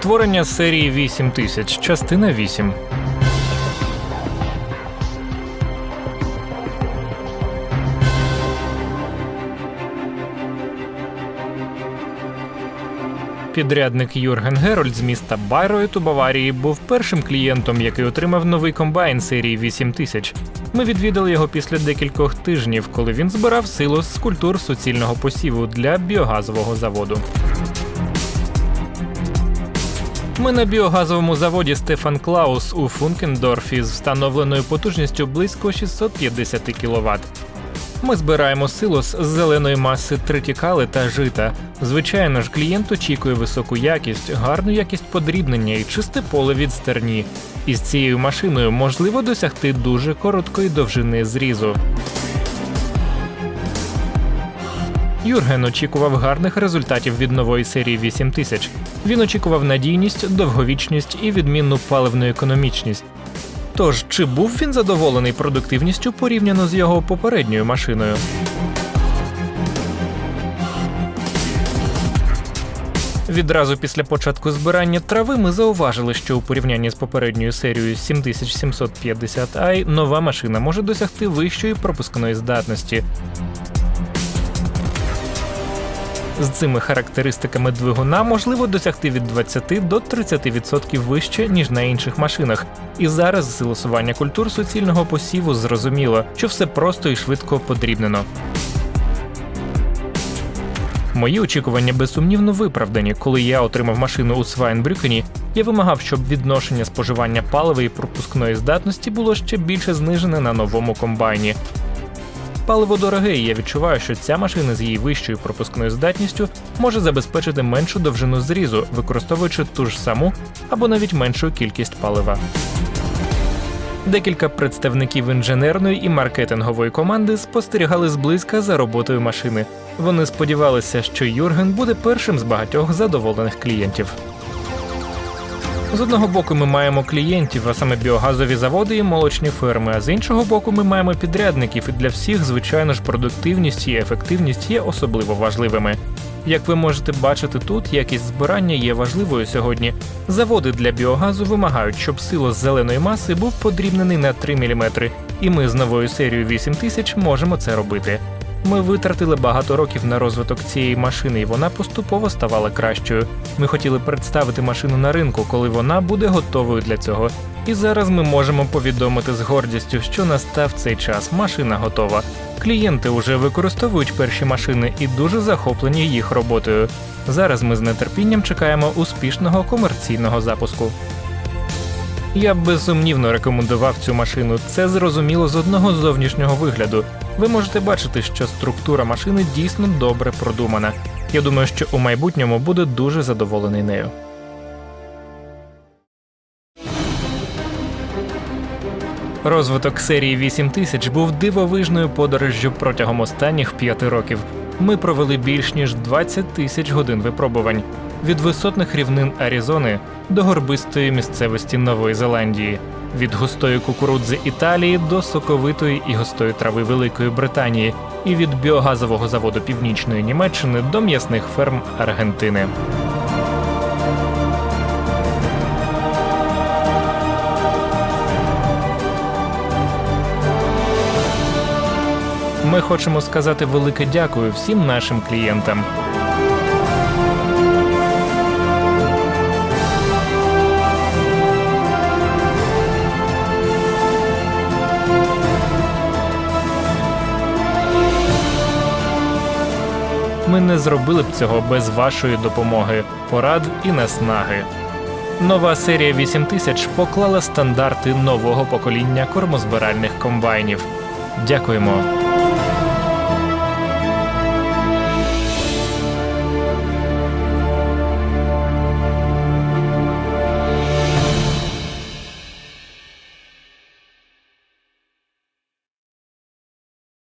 Створення серії 8000, частина 8. Підрядник Юрген Герольд з міста Байройт у Баварії був першим клієнтом, який отримав новий комбайн серії 8000. Ми відвідали його після декількох тижнів, коли він збирав силу з культур суцільного посіву для біогазового заводу. Ми на біогазовому заводі Стефан Клаус у Функендорфі з встановленою потужністю близько 650 кВт. Ми збираємо силос з зеленої маси тритікали та жита. Звичайно ж, клієнт очікує високу якість, гарну якість подрібнення і чисте поле від стерні. Із цією машиною можливо досягти дуже короткої довжини зрізу. Юрген очікував гарних результатів від нової серії 8000. Він очікував надійність, довговічність і відмінну паливну економічність. Тож, чи був він задоволений продуктивністю порівняно з його попередньою машиною? Відразу після початку збирання трави ми зауважили, що у порівнянні з попередньою серією 7750i нова машина може досягти вищої пропускної здатності. З цими характеристиками двигуна можливо досягти від 20 до 30% вище, ніж на інших машинах. І зараз з культур суцільного посіву зрозуміло, що все просто і швидко подрібнено. Мої очікування безсумнівно виправдані. Коли я отримав машину у Свайнбрюкені, я вимагав, щоб відношення споживання палива і пропускної здатності було ще більше знижене на новому комбайні. Паливо дороге, і я відчуваю, що ця машина з її вищою пропускною здатністю може забезпечити меншу довжину зрізу, використовуючи ту ж саму або навіть меншу кількість палива. Декілька представників інженерної і маркетингової команди спостерігали зблизька за роботою машини. Вони сподівалися, що Юрген буде першим з багатьох задоволених клієнтів. З одного боку, ми маємо клієнтів, а саме біогазові заводи і молочні ферми. А з іншого боку, ми маємо підрядників, і для всіх, звичайно ж, продуктивність і ефективність є особливо важливими. Як ви можете бачити тут, якість збирання є важливою сьогодні. Заводи для біогазу вимагають, щоб силос зеленої маси був подрібнений на 3 мм, і ми з новою серією 8000 можемо це робити. Ми витратили багато років на розвиток цієї машини, і вона поступово ставала кращою. Ми хотіли представити машину на ринку, коли вона буде готовою для цього. І зараз ми можемо повідомити з гордістю, що настав цей час. Машина готова. Клієнти вже використовують перші машини і дуже захоплені їх роботою. Зараз ми з нетерпінням чекаємо успішного комерційного запуску. Я б безсумнівно рекомендував цю машину. Це зрозуміло з одного зовнішнього вигляду. Ви можете бачити, що структура машини дійсно добре продумана. Я думаю, що у майбутньому буде дуже задоволений нею. Розвиток серії 8000 був дивовижною подорожжю протягом останніх п'яти років. Ми провели більш ніж 20 тисяч годин випробувань від висотних рівнин Аризони до горбистої місцевості Нової Зеландії, від густої кукурудзи Італії до соковитої і густої трави Великої Британії, і від біогазового заводу Північної Німеччини до м'ясних ферм Аргентини. Ми хочемо сказати велике дякую всім нашим клієнтам. Ми не зробили б цього без вашої допомоги, порад і наснаги. Нова серія 8000 поклала стандарти нового покоління кормозбиральних комбайнів. Дякуємо.